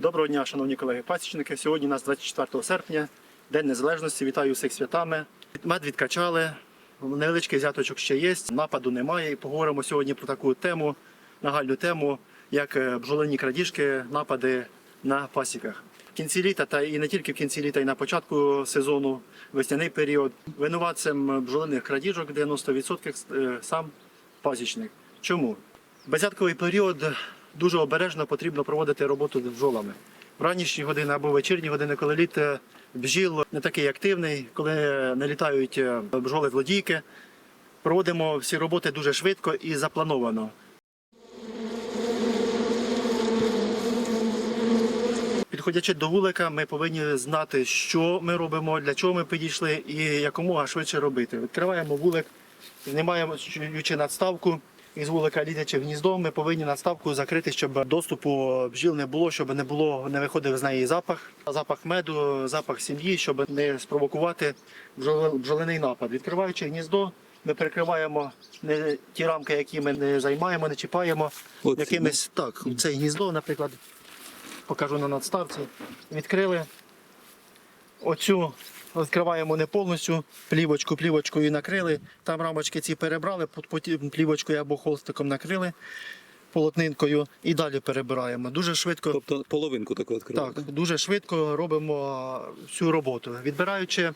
Доброго дня, шановні колеги пасічники. Сьогодні у нас 24 серпня, День Незалежності. Вітаю всіх святами. Мед відкачали, невеличкий взяточок ще є, нападу немає. І поговоримо сьогодні про таку тему, нагальну тему, як е, бджолині крадіжки, напади на пасіках. В кінці літа, та і не тільки в кінці літа, і на початку сезону, весняний період. Винуватцем бджолиних крадіжок 90% е, сам пасічник. Чому? Безятковий період дуже обережно потрібно проводити роботу з бджолами. В ранішні години або вечірні години, коли літ е, бджіл не такий активний, коли не літають е, бджоли злодійки. Проводимо всі роботи дуже швидко і заплановано. Підходячи до вулика, ми повинні знати, що ми робимо, для чого ми підійшли і якомога швидше робити. Відкриваємо вулик, знімаючи надставку із вулика літячи в гніздо, ми повинні надставку закрити, щоб доступу бджіл не було, щоб не було, не виходив з неї запах, запах меду, запах сім'ї, щоб не спровокувати бджолиний напад. Відкриваючи гніздо, ми перекриваємо не ті рамки, які ми не займаємо, не чіпаємо Оці, якимись так. Це гніздо, наприклад, покажу на надставці. Відкрили оцю. Відкриваємо не повністю, плівочку, плівочкою накрили. Там рамочки ці перебрали, пот- потім плівочкою або холстиком накрили полотнинкою і далі перебираємо. Дуже швидко, Тобто половинку таку відкривати. так, дуже швидко робимо всю роботу. Відбираючи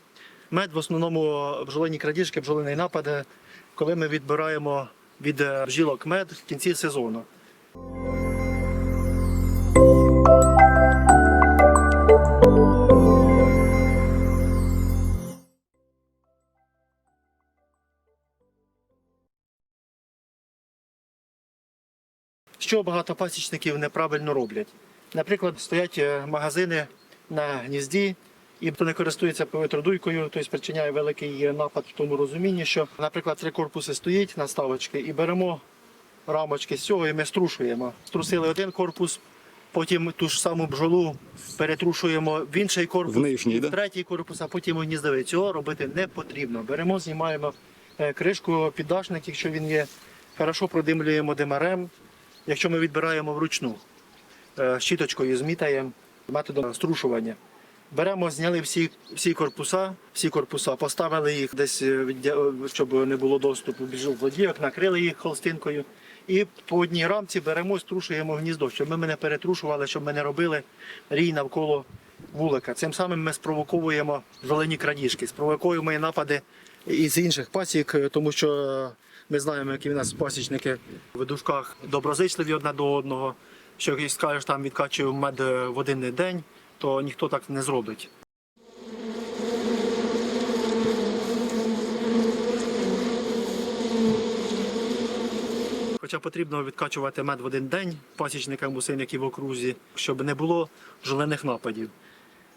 мед, в основному бджолині крадіжки, бджолиний напад, коли ми відбираємо від е, бджілок мед в кінці сезону. Що багато пасічників неправильно роблять. Наприклад, стоять е, магазини на гнізді, і хто не користується повітродуйкою, тобто спричиняє великий е, напад в тому розумінні, що, наприклад, три корпуси стоїть на ставочки і беремо рамочки з цього і ми струшуємо. Струсили один корпус, потім ту ж саму бджолу перетрушуємо в інший корпус, В нижній, в да? третій корпус, а потім у гніздовий. Цього робити не потрібно. Беремо, знімаємо е, кришку, піддашник, якщо він є, хорошо продимлюємо димарем. Якщо ми відбираємо вручну, е, щіточкою змітаємо методом струшування. Беремо, зняли всі, всі корпуса, всі корпуса, поставили їх десь, е, щоб не було доступу біжил злодійок, накрили їх холстинкою. І по одній рамці беремо, струшуємо гніздо, щоб ми не перетрушували, щоб ми не робили рій навколо вулика. Цим самим ми спровоковуємо жолені крадіжки, спровокуємо напади із інших пасік, е, тому що е, ми знаємо, які в нас пасічники в дужках доброзичливі одне до одного. Що якщо скажеш, там відкачую мед е, в один день, то ніхто так не зробить. Хоча потрібно відкачувати мед в один день пасічникам усім, які в окрузі, щоб не було жолених нападів.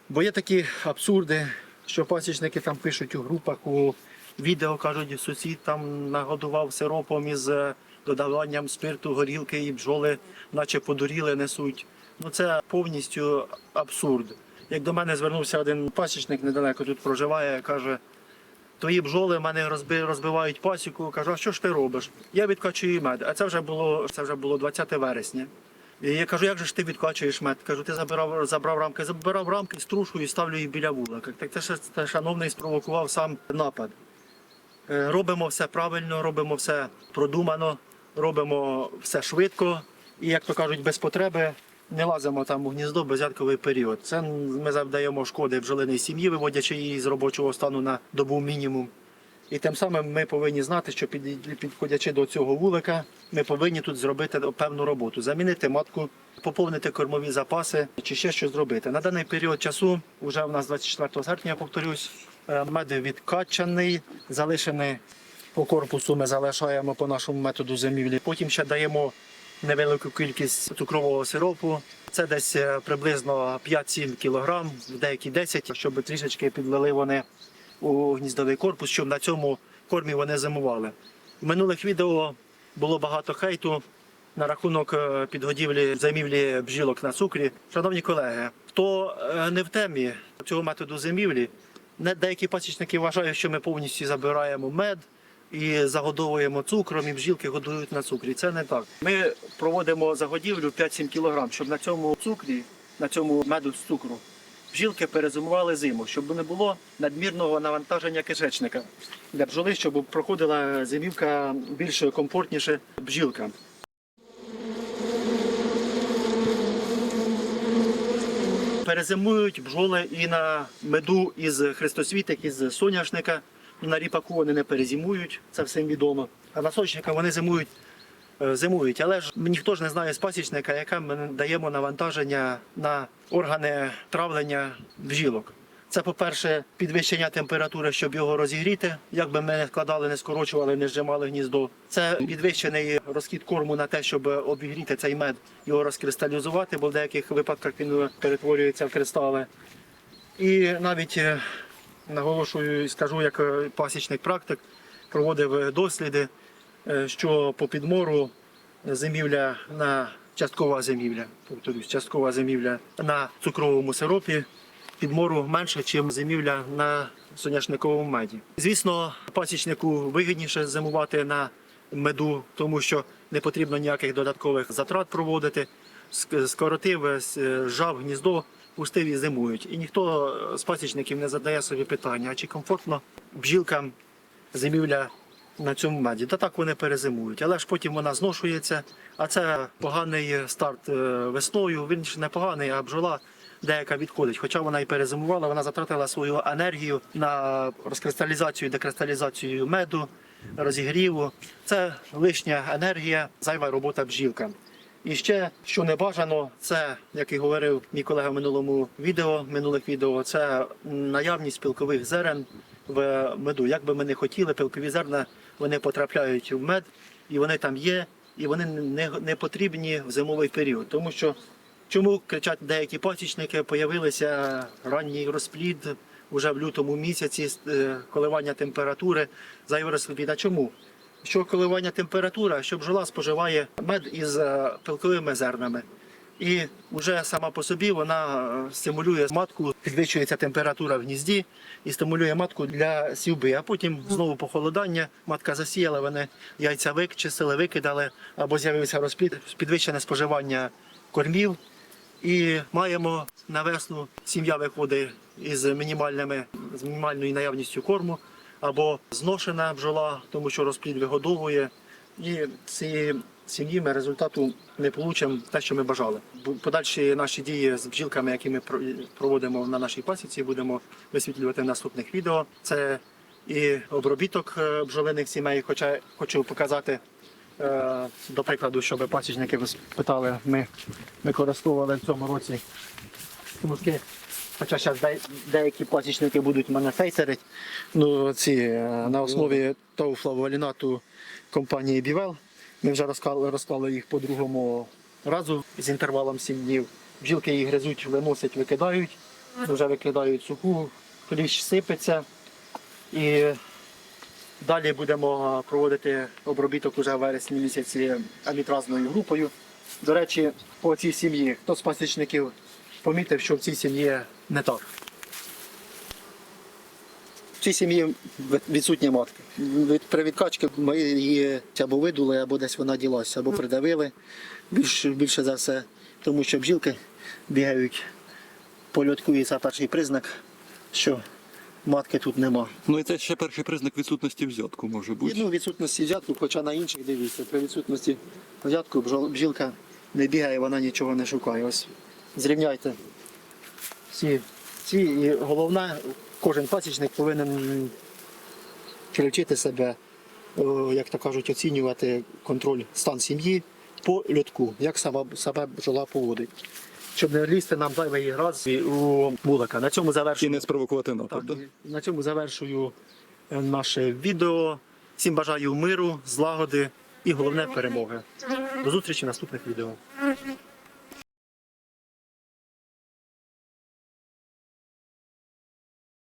Бо є такі абсурди, що пасічники там пишуть у групах, у відео кажуть, сусід там нагодував сиропом із е, додаванням спирту, горілки і бджоли, наче подуріли, несуть. Ну це повністю абсурд. Як до мене звернувся один пасічник недалеко тут проживає, каже, твої бджоли мене розби- розбивають пасіку. Кажу, а що ж ти робиш? Я відкачую мед. А це вже було це вже було 20 вересня. І я кажу, як же ж ти відкачуєш мед? Кажу, ти забирав, забрав рамки, забирав рамки, струшую і ставлю їх біля вулика. Так це ж шановний спровокував сам напад. Е, Робимо все правильно, робимо все продумано, робимо все швидко і, як то кажуть, без потреби не лазимо там у гніздо безятковий період. Це ми завдаємо шкоди бджолиній сім'ї, виводячи її з робочого стану на добу мінімум. І тим самим ми повинні знати, що під- підходячи до цього вулика, ми повинні тут зробити певну роботу, замінити матку, поповнити кормові запаси чи ще щось зробити. На даний період часу, вже у нас 24 серпня, я повторюсь, мед відкачаний, залишений по корпусу. Ми залишаємо по нашому методу зимівлі. Потім ще даємо невелику кількість цукрового сиропу. Це десь е, приблизно 5-7 кг, деякі 10, щоб трішечки підлили вони у гніздовий корпус, щоб на цьому кормі вони зимували. В минулих відео було багато хейту на рахунок е, підгодівлі зимівлі бджілок на цукрі. Шановні колеги, хто е, не в темі цього методу зимівлі, деякі пасічники вважають, що ми повністю забираємо мед і загодовуємо цукром, і бджілки годують на цукрі. Це не так. Ми проводимо загодівлю 5-7 кг, щоб на цьому цукрі на цьому меду з цукру. Бджілки перезимували зиму, щоб не було надмірного навантаження кишечника для бджоли, щоб проходила зимівка більш комфортніше бджілкам. Перезимують бджоли і на меду із хрестосвітик, із соняшника. На ріпаку вони не перезимують, це всім відомо. А на сочника вони зимують, е, зимують. Але ж ніхто ж не знає з пасічника, яке ми даємо навантаження на органи травлення бджілок. Це, по-перше, підвищення температури, щоб його розігріти. Як би ми не складали, не скорочували, не зжимали гніздо. Це підвищений розхід корму на те, щоб обігріти цей мед, його розкристалізувати, бо в деяких випадках він перетворюється в кристали. І навіть е, наголошую і скажу, як е, пасічник практик проводив е, досліди, е, що по підмору зимівля на часткова зимівля, повторюсь, часткова зимівля на цукровому сиропі підмору менше, ніж зимівля на соняшниковому меді. Звісно, пасічнику вигідніше зимувати на меду, тому що не потрібно ніяких додаткових затрат проводити. Скоротив, е, зжав гніздо, пустив і зимують. І ніхто з пасічників не задає собі питання, чи комфортно бджілкам зимівля на цьому меді. Та так вони перезимують, але ж потім вона зношується. А це поганий старт е, весною. Він ж не поганий, а бджола деяка відходить. Хоча вона і перезимувала, вона затратила свою енергію на розкристалізацію, декристалізацію меду, розігріву. Це лишня енергія, зайва робота бджілкам. І ще, що не бажано, це, як і говорив мій колега в минулому відео, минулих відео, це наявність пілкових зерен в меду. Як би ми не хотіли, пилкові зерна вони потрапляють в мед, і вони там є, і вони не, не потрібні в зимовий період. Тому що чому кричать деякі пасічники, появилися ранній розплід вже в лютому місяці, е, коливання температури, розплід. Чому? Що коливання температури, що бджола споживає мед із е, пилковими зернами. І вже сама по собі вона е, стимулює матку, підвищується температура в гнізді і стимулює матку для сівби. А потім знову похолодання, матка засіяла, вони яйця викчистили, викидали, або з'явився розплід, підвищене споживання кормів. І маємо на весну сім'я виходить із мінімальними з мінімальною наявністю корму або зношена бджола, тому що розплід вигодовує. І цієї сім'ї ми результату не получимо те, що ми бажали. Подальші наші дії з бджілками, які ми проводимо на нашій пасіці, будемо висвітлювати в наступних відео. Це і обробіток е, бджолиних сімей, хоча хочу показати. Е, До прикладу, щоб пасічники ви питали, ми використовували в цьому році смужки. Хоча зараз деякі пасічники будуть мене фейсерить. Ну, ці е, на основі тауфлаволінату компанії Бівел. Ми вже розклали, розклали їх по другому разу з інтервалом 7 днів. Бджілки їх гризуть, виносять, викидають. Вже викидають суху, кліщ сипеться. І далі будемо проводити обробіток уже в вересні місяці амітразною групою. До речі, по цій сім'ї, хто з пасічників помітив, що в цій сім'ї не так. В цій сім'ї відсутні матки. Від, при відкачці ми її або видули, або десь вона ділася, або придавили. Більше, більше за все, тому що бджілки бігають по льотку, і це перший признак, що матки тут нема. Ну і це ще перший признак відсутності взятку може І, бути. ну, відсутності взятку, хоча на інших дивіться, при відсутності взятку бджілка не бігає, вона нічого не шукає. Ось зрівняйте ці, ці і головне, кожен пасічник повинен привчити себе, як то кажуть, оцінювати контроль стан сім'ї по льотку, як сама себе бджола поводить. Щоб не лізти нам зайвий раз у вулика. На цьому І не спровокувати напад. Так, на цьому завершую е, наше відео. Всім бажаю миру, злагоди і головне перемоги. До зустрічі в наступних відео.